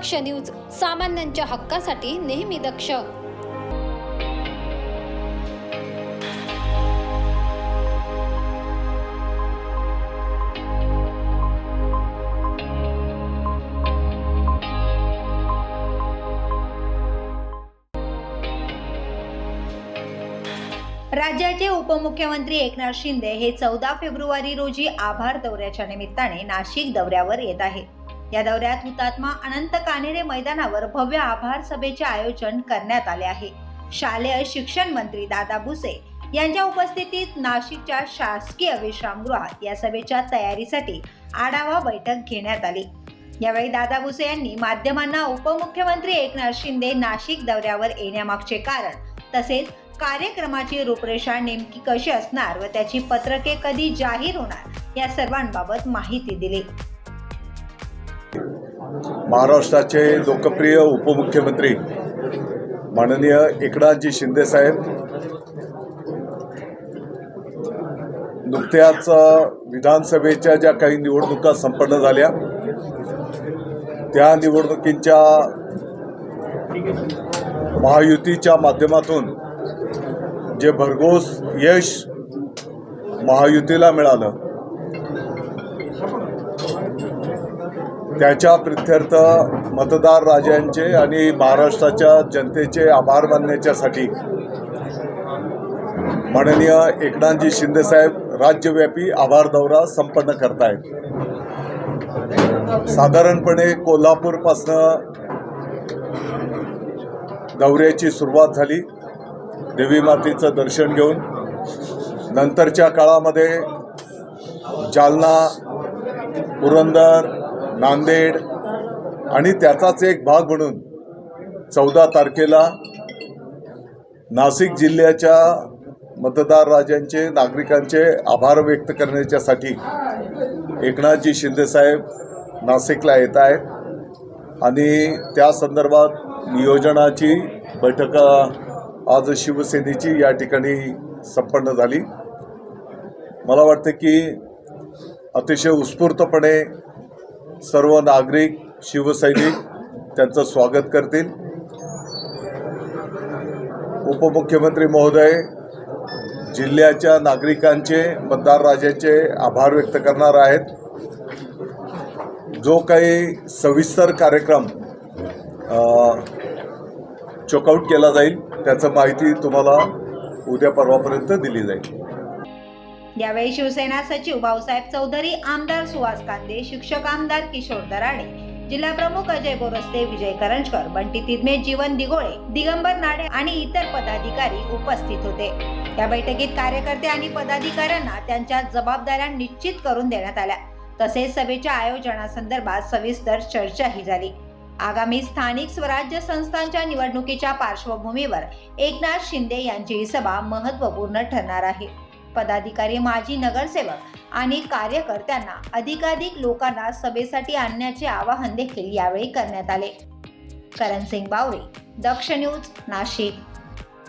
दक्ष news सामान्यांच्या हक्कासाठी नेहमी दक्ष. राज्याचे उपमुख्यमंत्री एकनाथ शिंदे हे चौदा फेब्रुवारी रोजी आभार दौऱ्याच्या निमित्ताने नाशिक दौऱ्यावर येत आहेत. या दौऱ्यात हुतात्मा अनंत कानेरे मैदानावर भव्य आभार सभेचे आयोजन करण्यात आले आहे. शालेय शिक्षण मंत्री दादा भुसे यांच्या उपस्थितीत नाशिकच्या शासकीय विश्रामगृहात या सभेच्या तयारीसाठी आढावा बैठक घेण्यात आली. यावेळी दादा भुसे यांनी माध्यमांना उपमुख्यमंत्री एकनाथ शिंदे नाशिक दौऱ्यावर येण्यामागचे कारण तसेच कार्यक्रमाची रूपरेषा नेमकी कशी असणार व त्याची पत्रके कधी जाहीर होणार या सर्वांबाबत माहिती दिली. महाराष्ट्राचे लोकप्रिय उपमुख्यमंत्री माननीय एकनाथजी शिंदे साहेब. नुकत्याच विधानसभेच्या ज्या काही निवडणुका संपन्न झाल्या त्या निवडणुकींच्या महायुतीच्या माध्यमातून जे भरघोस यश महायुतीला मिळालं त्याच्या प्रित्यर्थ मतदार राजांचे आणि महाराष्ट्राच्या जनतेचे आभार मानण्याच्यासाठी माननीय एकनाथजी शिंदेसाहेब राज्यव्यापी आभार दौरा संपन्न करतायत. साधारणपणे कोल्हापूरपासनं दौऱ्याची सुरुवात झाली. देवी मातेचं दर्शन घेऊन नंतरच्या काळामध्ये जालना पुरंदर नांदेड आणि त्याचाच एक भाग म्हणून चौदा तारखेला नाशिक जिल्ह्याच्या मतदार राजांचे नागरिकांचे आभार व्यक्त करण्याच्यासाठी एकनाथजी शिंदेसाहेब नाशिकला येत आहेत. आणि त्या संदर्भात नियोजनाची बैठक आज शिवसेनेची या ठिकाणी संपन्न झाली. मला वाटतं की अतिशय उत्स्फूर्तपणे सर्व नागरिक शिवसैनिक त्यांचं स्वागत करतील. उपमुख्यमंत्री महोदय जिल्ह्याच्या नागरिकांचे मतदार राजाचे आभार व्यक्त करणार आहेत. जो काही सविस्तर कार्यक्रम चेकआउट केला जाईल त्याचं माहिती तुम्हाला उद्या परवापर्यंत दिली जाईल. यावेळी शिवसेना सचिव भाऊसाहेब चौधरी आमदार सुहास कांदे शिक्षक आमदार किशोर दराडे जिल्हा प्रमुख अजय बोरस्ते विजय करंजकर बंटी तिदमे जीवन दिगोळे दिगंबर नाडे आणि इतर पदाधिकारी उपस्थित होते. या बैठकीत कार्यकर्ते आणि पदाधिकाऱ्यांना त्यांच्या जबाबदाऱ्या निश्चित करून देण्यात आल्या. तसेच सभेच्या आयोजनासंदर्भात सविस्तर चर्चाही झाली. आगामी स्थानिक स्वराज्य संस्थांच्या निवडणुकीच्या पार्श्वभूमीवर एकनाथ शिंदे यांची सभा महत्त्वपूर्ण ठरणार आहे. पदाधिकारी माजी नगरसेवक आणि कार्यकर्त्यांना अधिकाधिक लोकांना सभेसाठी आणण्याचे आवाहन देखील यावेळी करण्यात आले. करण सिंग बावरे दक्ष न्यूज नाशिक.